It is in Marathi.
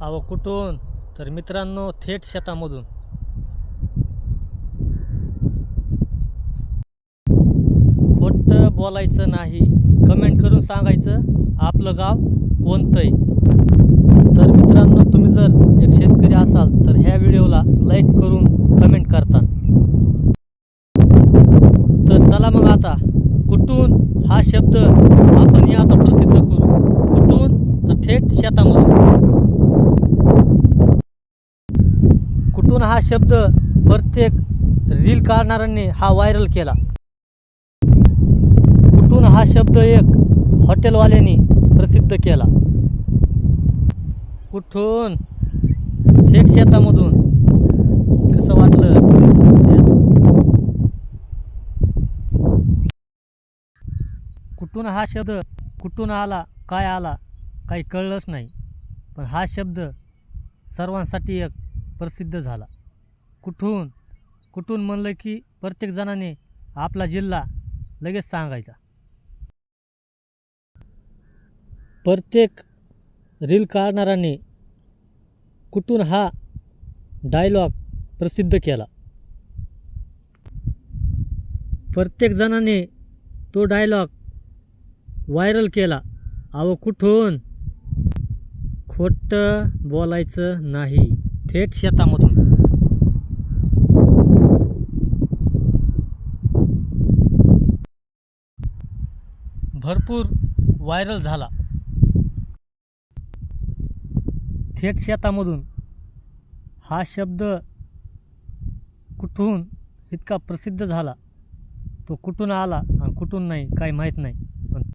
अहो कुठून? तर मित्रांनो थेट शेतामधून. खोटं बोलायचं नाही. कमेंट करून सांगायचं आपलं गाव कोणतं आहे तर मित्रांनो तुम्ही जर एक शेतकरी असाल तर ह्या व्हिडिओला लाईक करून कमेंट करता. तर चला मग आता कुठून? हा शब्द आपण या आता प्रसिद्ध करू. कुठून? तर थेट शेतामधून. कुठून हा शब्द प्रत्येक रील काढणाऱ्यांनी हा व्हायरल केला. कुठून हा शब्द एक हॉटेलवाल्यांनी प्रसिद्ध केला? कुठून? थेट शेतामधून. कसं वाटलं? कुठून हा शब्द कुठून आला काय आला काही कळलंच नाही. पण हा शब्द सर्वांसाठी एक प्रसिद्ध झाला. कुठून? कुठून म्हणलं की प्रत्येक जणाने आपला जिल्हा लगेच सांगायचा. प्रत्येक रील काढणाऱ्याने कुठून हा डायलॉग प्रसिद्ध केला? प्रत्येक जणाने तो डायलॉग व्हायरल केला. अहो कुठून? खोटं बोलायचं नाही. थेट शेतामधून. भरपूर व्हायरल झाला. थेट शेतामधून. हा शब्द कुठून इतका प्रसिद्ध झाला? तो कुठून आला आणि कुठून नाही काही माहीत नाही.